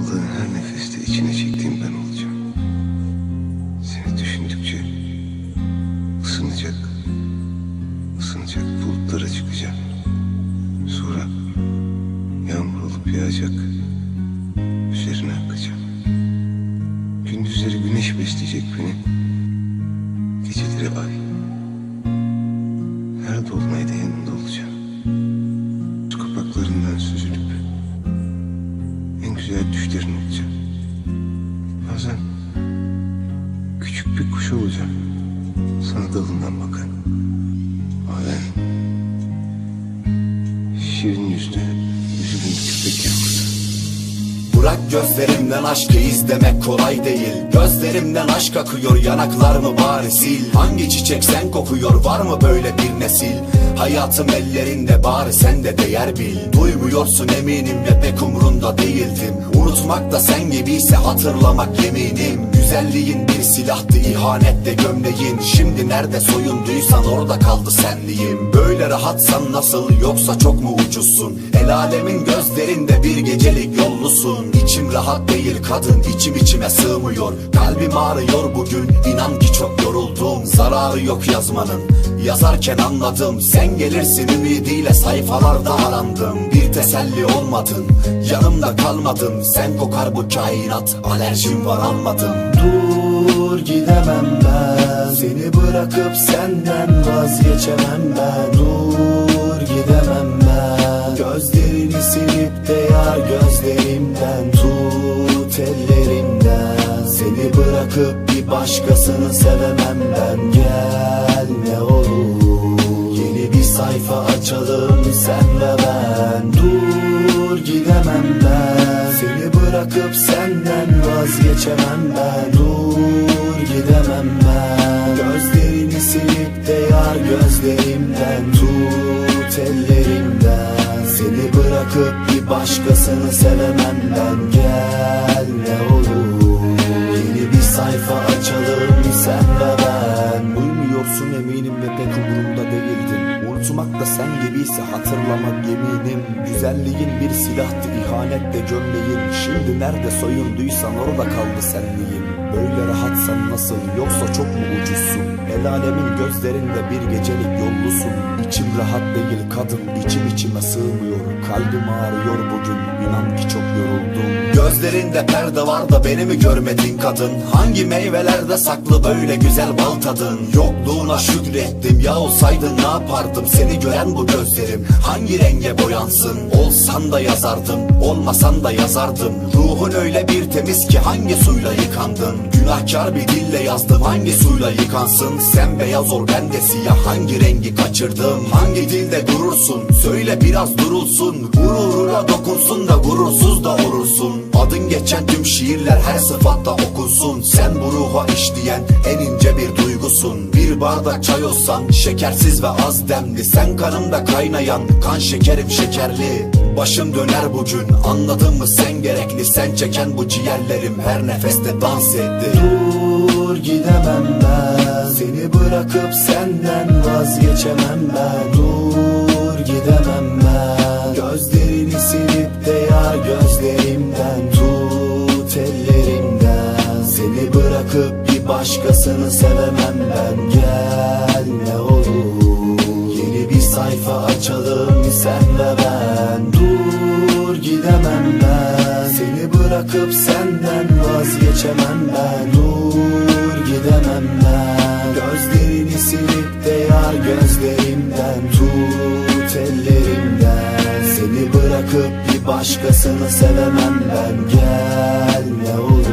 Aldığın her nefeste içine çektiğim ben olacağım. Seni düşündükçe ısınacak, ısınacak bulutlara çıkacağım. Sonra yağmur olup yağacak, üzerine akacağım. Gündüzleri güneş besleyecek beni, geceleri ay. Her dolunayda Bazen küçük bir kuş olacağım. Sana dalından bakan. Bazen şirin yüzlü, üzgün köpek yavrusu. Bırak gözlerimden aşkı izlemek kolay değil Gözlerimden aşk akıyor yanaklarımı bari sil Hangi çiçek sen kokuyor var mı böyle bir nesil Hayatım ellerinde bari sen de değer bil Duymuyorsun eminim ve pek umrunda değildim Unutmak da sen gibiyse hatırlamak yeminim. Güzelliğin bir silahtı ihanette gömleğin. Şimdi nerede soyunduysan orada kaldı senliğim. Böyle rahatsan nasıl yoksa çok mu ucuzsun? El alemin gözlerinde bir gecelik yollusun. İçim rahat değil kadın içim içime sığmıyor Kalbim ağrıyor bugün. İnan ki çok yoruldum. Zararı yok yazmanın. Yazarken anladım. Sen gelirsin ümidiyle sayfalarda arandım. Bir teselli olmadın. Yanımda kalmadın. Sen kokar bu kainat. Alerjim var anladım Dur gidemem ben. Seni bırakıp senden vazgeçemem ben. Dur gidemem ben. Gözlerini silip de yar gözlerimden bırakıp bir başkasını sevemem ben. Gel ne olur Yeni bir sayfa açalım sen ve ben. Dur gidemem ben. Seni bırakıp senden vazgeçemem ben. Dur gidemem ben. Gözlerini silip de yar gözlerimden Tut ellerimden. Seni bırakıp bir başkasını sevemem ben. Gel ne olur sayfa açalım sen ve ben. Duymuyorsun eminim ve pek umurumda değildin. Unutmak da sen gibiyse hatırlamak yeminim. Güzelliğin bir silahtı ihanet de gömleğin. Şimdi nerede soyunduysan orada kaldı senliğin Böyle rahatsan nasıl yoksa çok mu ucuzsun? El alemin gözlerinde bir gecelik yollusun. İçim rahat değil kadın içim içime sığmıyor. Kalbim ağrıyor bugün inan ki çok yoruldum. Gözlerinde perde var da beni mi görmedin kadın? Hangi meyvelerde saklı böyle güzel bal tadın? Yokluğuna şükrettim ya olsaydın ne yapardım? Seni gören bu gözlerim hangi renge boyansın? Olsan da yazardım olmasan da yazardım Ruhun öyle bir temiz ki hangi suyla yıkandın? Günahkar bir dille yazdım hangi suyla yıkansın? Sen beyaz ol ben de siyah hangi rengi kaçırdım Hangi dilde durursun söyle biraz durulsun. Gururuna dokunsun da gurursuz da olursun. Adın geçen tüm şiirler her sıfatta okunsun. Sen bu ruha işleyen en ince bir duygusun. Bir bardak çay olsan şekersiz ve az demli. Sen kanımda kaynayan kan şekerim şekerli. Başım döner bugün anladın mı sen gerekli? Sen çeken bu ciğerlerim her nefeste dans etti. Dur gidemem ben. Seni bırakıp senden vazgeçemem ben. Dur gidemem ben. Gözlerini silip de yar gözlerimden Tut ellerimden. Seni bırakıp bir başkasını sevemem ben. Gel ne olur Yeni bir sayfa açalım sen ve ben. Dur gidemem bırakıp senden vazgeçemem ben. Dur gidemem ben. Gözlerini silip de yar gözlerimden Tut ellerimden. Seni bırakıp bir başkasını sevemem ben. Gel ne olur